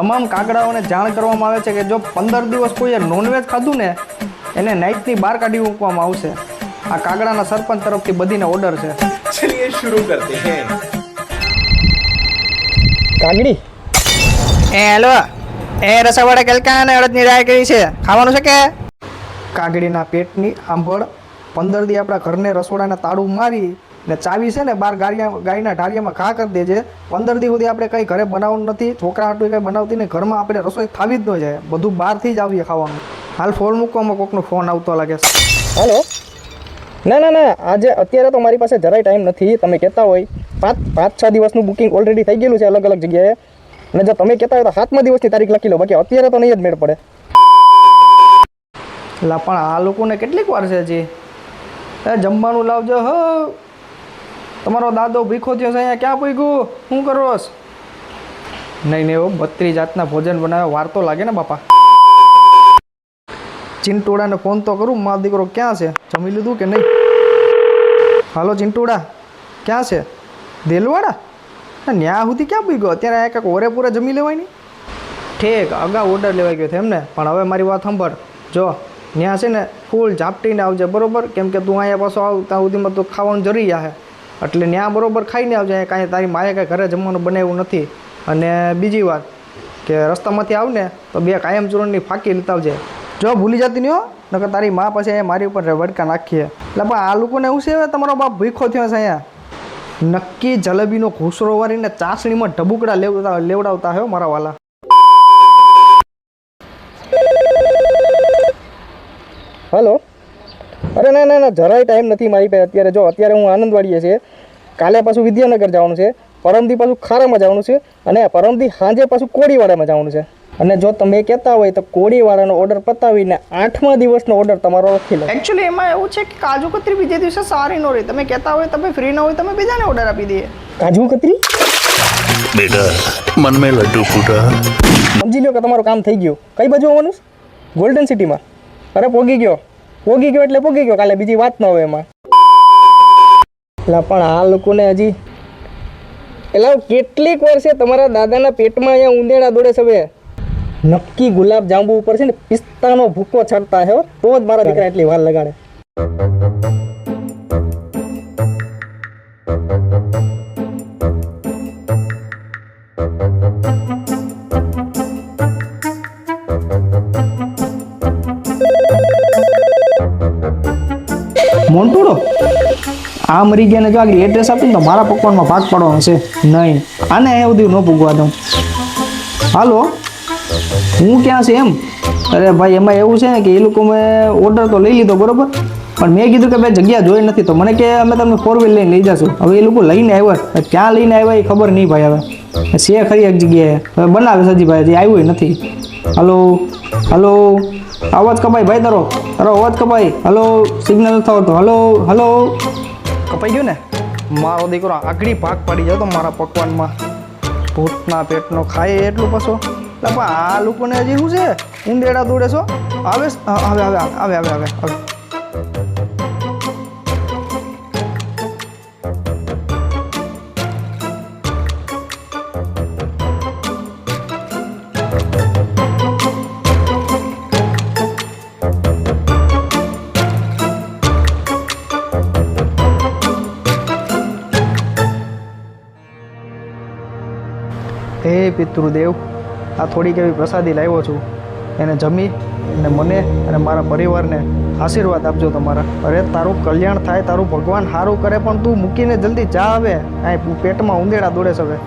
તમામ કાગડાઓને જાણ કરવામાં આવે છે કે જો પંદર દિવસ કોઈએ નોનવેજ ખાધું ને એને નાઇટની બહાર કાઢી મૂકવામાં આવશે. આ કાગડાના સરપંચ તરફથી બધીને ઓર્ડર છે. શરૂ કરતે હે. કાગડી? એ હેલો. એ રસાવાડા કેલકા અને અડદની રાય કરી છે? ખાવાનું છે કે? કાગડીના પેટની આંભળ પંદર દી આપણા ઘરને રસોડાના તાળું મારી ને ચાવી છે ને બાર ગાડિયા ગાયના ઢાળિયામાં ઘા કરી દેજે. પંદર દી સુધી આપણે કંઈ ઘરે બનાવવાનું નથી. છોકરા હાટું કંઈ બનાવતી નહીં. ઘરમાં આપણે રસોઈ થાવી જ ન જાય. બધું બહારથી જ આવીએ ખાવાનું. હાલ ફોન મૂકવામાં કોકનો ફોન આવતો લાગે છે. હલો. ના ના ના. આજે અત્યારે તો મારી પાસે જરાય ટાઈમ નથી. તમે કહેતા હોય. પાંચ પાંચ છ દિવસનું બુકિંગ ઓલરેડી થઈ ગયેલું છે અલગ અલગ જગ્યાએ. અને જો તમે કહેતા હોય તો સાતમા દિવસની તારીખ લખી લો. બાકી અત્યારે તો નહીં જ મેળ પડે. લા પણ આ લોકોને કેટલીક વાર છે હજી. એ જમવાનું લાવજો. હો. તમારો દાદો ભીખો થયો છે અહીંયા ક્યાં પૂગ્યું શું કરોસ નહીં નહીં એવું બત્રી જાતના ભોજન બનાવે, વાર તો લાગે ને બાપા. ચિંટુડાને ફોન તો કરું, મારો દીકરો ક્યાં છે? જમી લીધું કે નહીં? હાલો, ચિંટુડા, ક્યાં છે? દેલવાડા? ન્યા સુધી ક્યાં પૂગ્યો અત્યારે આ કાંક ઓરે પૂરે જમી લેવાય નહીં? ઠેક, અગાઉ ઓર્ડર લેવાઈ ગયો છે એમને, પણ હવે મારી વાત સાંભળ. જો ત્યાં છે ને, ફૂલ ઝાપટીને આવજે, બરોબર? કેમ કે તું અહીંયા પાછો આવ ત્યાં સુધીમાં તો ખાવાનું જરી જાહે એટલે ત્યાં બરાબર ખાઈને આવજે. અહીંયા કાંઈ તારી માએ કાંઈ ઘરે જમવાનું બનાવ્યું નથી. અને બીજી વાત કે રસ્તામાંથી આવ ને તો બે કાયમ ચૂરણની ફાંકી લેતા આવજે. જો ભૂલી જતી નહીં હો. નકર તારી મા પાસે અહીંયા મારી ઉપર વડકા નાખીએ. એટલે પણ આ લોકોને એવું છે તમારો બાપ ભૂખો થયો છે અહીંયા. નક્કી જલેબીનો ઘૂસરો વાળીને ચાસણીમાં ઢબુકડા લેવડતા લેવડાવતા હો મારા વાલા. હલો અરે ના ના ના જરાય ટાઈમ નથી મારી પાસે. અત્યારે જો અત્યારે હું આનંદવાડીએ છે કાલે પાછું વિદ્યાનગર જવાનું છે. પરમથી પાછું ખારામાં જવાનું છે અને પરમથી સાંજે પાછું કોડીવાડામાં જવાનું છે. અને જો તમે કહેતા હોય તો કોળીવાળાનો ઓર્ડર પતાવીને આઠમા દિવસનો ઓર્ડર તમારો લખી લો. એકચ્યુઅલી એમાં એવું છે કે કાજુ કતરી બીજે દિવસે સારી નો રહે. તમે કહેતા હોય તમે ફ્રી ન હોય તમે બીજાને ઓર્ડર આપી દઈએ. કાજુ કતરી? બેટા મન મે લડ્ડુ ફૂટા. સમજી લ્યો કે તમારું કામ થઈ ગયું. કઈ બાજુ આવવાનું ગોલ્ડન સિટીમાં અરે પોગી ગયો. પોગી ગયો એટલે પોગી ગયો, કાલે બીજી વાત ન હોય એમાં. એટલે પણ આ લોકોને હજી એટલે કેટલીક વર્ષે તમારા દાદાના પેટમાં અહીંયા ઊંધેડા દોડે છે નક્કી ગુલાબ જાંબુ ઉપર છે ને પિસ્તાનો ભૂકો છડતા છે તો જ મારા દીકરા એટલી વાર લગાડે. મોન્ટુડો આ મરી ગયા ને જો આગળ એડ્રેસ આપીને તો મારા પકવાનમાં ભાગ પાડવાનો છે. નહીં. આને એ સુધી ન પૂગવા દઉં. હાલો. હું ક્યાં છે એમ? અરે ભાઈ, એમાં એવું છે ને કે એ લોકો મેં ઓર્ડર તો લઈ લીધો, બરોબર? પણ મેં કીધું કે ભાઈ જગ્યા જોઈ નથી, તો મને કે અમે તમને ફોર વ્હીલ લઈને લઈ જશું. હવે એ લોકો લઈને આવ્યા. ક્યાં લઈને આવ્યા એ ખબર નહીં ભાઈ હવે. છે ખરી એક જગ્યાએ. હવે બનાવે સજી ભાઈ હજી આવ્યું નથી. હલો. હલો. અવાજ કપાય ભાઈ તારો. તારો અવાજ કપાય. હલો સિગ્નલ થયો આવતો. હલો હલો કપાઈ ગયો ને? મારો દીકરો આગળી ભાગ પાડી જતો મારા પકવાનમાં. ભૂતના પેટનો ખાય એટલું પાછો. એટલે પણ આ લોકોને હજી શું છે? ઊંડેડા દોડે છો? આવે? આવે આવે આવે આવે આવે. હે પિતૃદેવ, આ થોડીક એવી પ્રસાદી લાવ્યો છું. એને જમી અને મને અને મારા પરિવારને આશીર્વાદ આપજો તમારા. અરે, તારું કલ્યાણ થાય, તારું ભગવાન સારું કરે, પણ તું મૂકીને જલ્દી જા આવે અહીં પેટમાં ઉંદેડા દોડે છે હવે.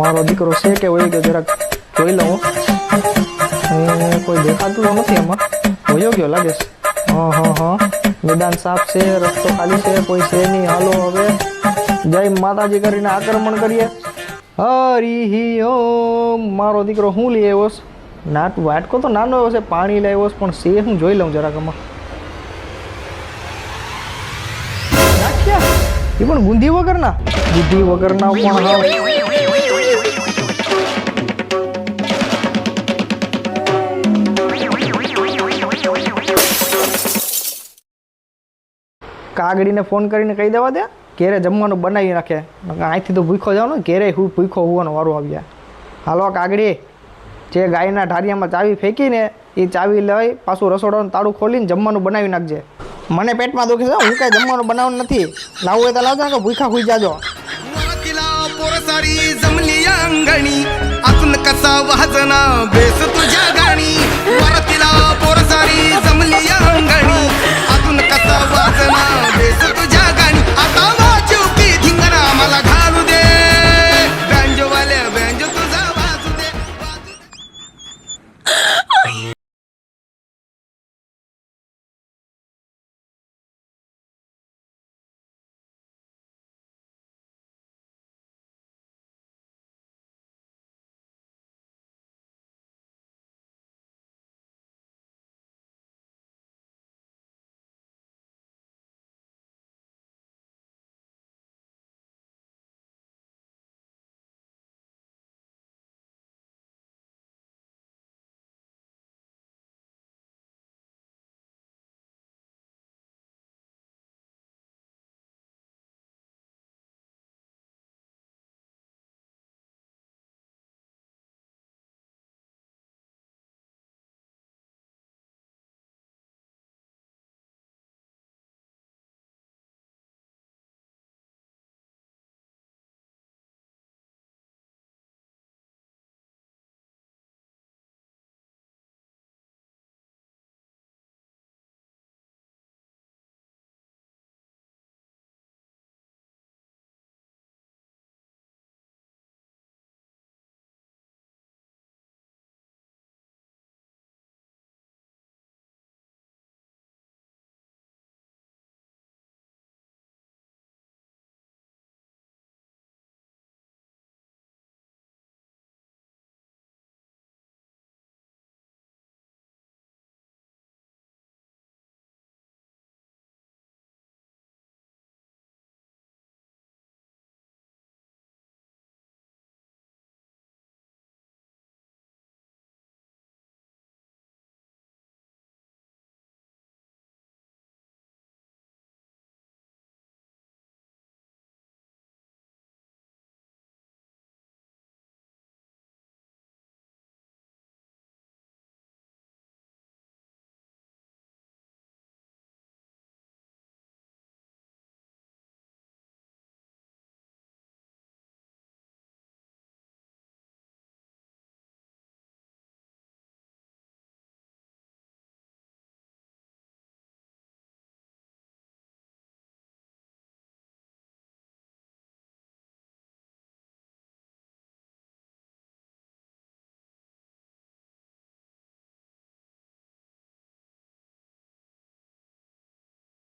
મારો દીકરો છે કે હોય કે જરાક જોઈ લઉં કોઈ દેખાતું નથી એમાં. હોયો ગયો લાગે છે. હા હા હા મેદાન સાફ છે, રસ્તો ખાલી છે, કોઈ છે નહીં. હાલો હવે જય માતાજી કરીને આક્રમણ કરીએ. હરી ઓમ. મારો દીકરો હું લઈ આવ્યો? નાટ વાટકો તો નાનો આવ્યો છે, પાણી લઈ આવ્યો પણ સે હું જોઈ લઉં જરાક આમાં. એ પણ બુંદી વગરના? બુદ્ધિ વગરના પણ કાગડીને ફોન કરીને કહી દેવા દે, ઘેરે જમવાનું બનાવી નાખે. અહીંથી તો ભૂખો જાઓ ને ઘેરે હું ભૂખો હોવાનો વારો આવ્યા હાલો કાગડી, જે ગાયના ઢારિયામાં ચાવી ફેંકીને એ ચાવી લઈ પાછું રસોડાનું તાળું ખોલીને જમવાનું બનાવી નાખજે. મને પેટમાં દુખે છે, હું કાંઈ જમવાનું બનાવવાનું નથી. લાવવું હોય તો લાવજો ને કે ભૂખા ખુઈ જાજો જમલી આંગણી. કસા વાજના બેસ તુજા ગાણી.